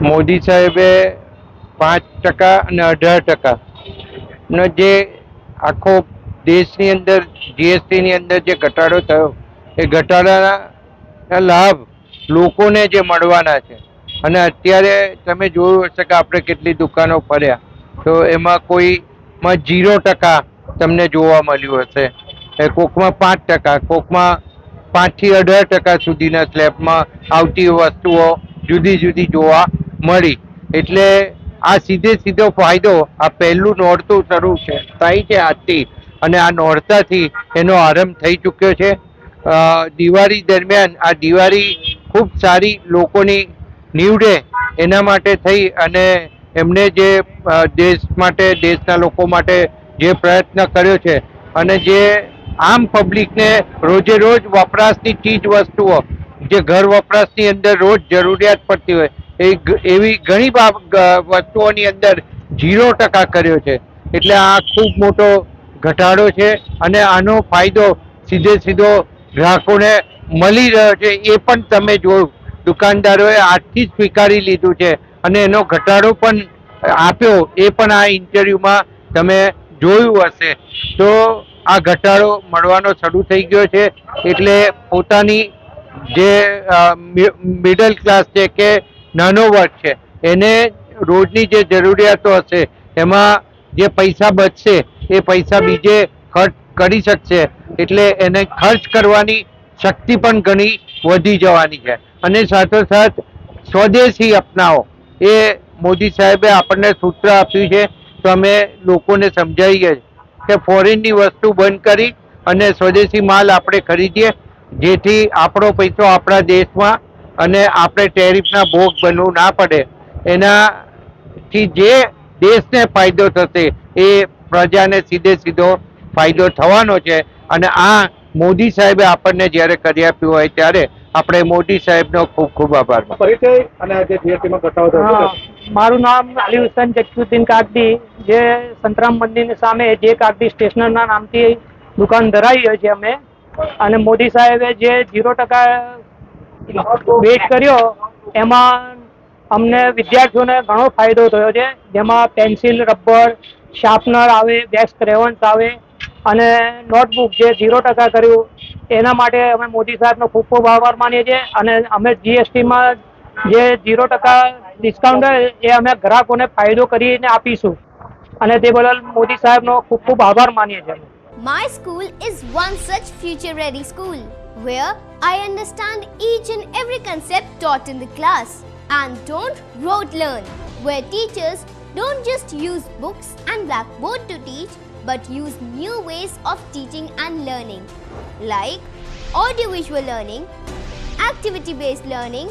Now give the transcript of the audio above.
મોદી સાહેબે પાંચ ટકા અને અઢાર ટકા નો જે આખો દેશની અંદર, જીએસટીની અંદર જે ઘટાડો થયો, એ ઘટાડાના લાભ લોકોને જે મળવાના છે. અને અત્યારે તમે જોયું હશે કે આપણે કેટલી દુકાનો ફર્યા તો એમાં કોઈમાં જીરો ટકા તમને જોવા મળ્યું હશે. કોકમાં પાંચ ટકા, કોકમાં પાંચથી અઢાર ટકા સુધીના સ્લેબમાં આવતી વસ્તુઓ જુદી જુદી જોવા મળી. એટલે આ સીધે સીધો ફાયદો, આ પહેલું નોરતું શરૂ છે, થાય છે આજથી. અને આ નોરતાથી એનો આરંભ થઈ ચૂક્યો છે. દિવાળી દરમિયાન આ દિવાળી ખૂબ સારી લોકોની નીવડે એના માટે થઈ અને એમને જે દેશ માટે, દેશના લોકો માટે જે પ્રયત્ન કર્યો છે અને જે આમ પબ્લિકને રોજે રોજ વપરાશની ચીજ વસ્તુઓ, જે ઘર વપરાશની અંદર રોજ જરૂરિયાત પડતી હોય, એ એવી ઘણી વસ્તુઓની અંદર ઝીરો ટકા કર્યો છે. એટલે આ ખૂબ મોટો ઘટાડો છે અને આનો ફાયદો સીધે સીધો ગ્રાહકોને મળી રહ્યો છે. એ પણ તમે જોયું દુકાનદારોએ આજથી સ્વીકારી લીધું છે અને એનો ઘટાડો પણ આપ્યો, એ પણ આ ઇન્ટરવ્યુમાં તમે જોયું હશે. તો આ ઘટાડો મળવાનો શરૂ થઈ ગયો છે. એટલે પોતાની જે મિડલ ક્લાસ છે કે નાનો વર્ગ છે, એને રોજની જે જરૂરિયાતો હશે, એમાં જે પૈસા બચશે, એ પૈસા બીજે ખર્ચ કરી શકશે. એટલે એને ખર્ચ કરવાની શક્તિ પણ ઘણી વધી જવાની છે. અને સાથોસાથ સ્વદેશી અપનાવો. એ મોદી સાહેબે આપણને સૂત્ર આપ્યું છે. તો અમે લોકોને સમજાવીએ કે ફોરેનની વસ્તુ બંધ કરી અને સ્વદેશી માલ આપણે ખરીદીએ જેથી આપણો પૈસો આપણા દેશમાં અને આપણે ટેરિફના ભોગ બનવું ના પડે. એનાથી જે દેશને ફાયદો થશે એ પ્રજાને સીધે સીધો ફાયદો થવાનો છે. અને આ મોદી સાહેબે આપણને જ્યારે કરી આપ્યું હોય ત્યારે આપણે મોદી સાહેબનો ખૂબ ખૂબ આભાર પરિચય અને જે જીએસટીમાં ઘટાડો થયો? મારું નામ અલી હુસેન જક્ષુદ્દીન કાગડી જે સંતરામ મંદિરની સામે જે કાગડી સ્ટેશનરના નામથી દુકાન ધરાવીએ છીએ અમે. અને મોદી સાહેબે જે ઝીરો ટકા વેટ કર્યો, એમાં અમને વિદ્યાર્થીઓને ઘણો ફાયદો થયો છે. જેમાં પેન્સિલ, રબર, શાર્પનર આવે, બેસ્ટ ક્રેવન્સ આવે અને નોટબુક જે ઝીરો ટકા કર્યું, એના માટે અમે મોદી સાહેબનો ખૂબ ખૂબ આભાર માનીએ છીએ. અને અમે જીએસટીમાં જે ઝીરો ટકા ડિસ્કાઉન્ટ એ અમે ગ્રાહકોને ફાયદો કરીને આપીશું અને તે બદલ મોદી સાહેબનો ખૂબ ખૂબ આભાર માનીએ છીએ My school is one such future ready school where I understand each and every concept taught in the class and don't rote learn, where teachers don't just use books and blackboard to teach but use new ways of teaching and learning like audiovisual learning, activity based learning,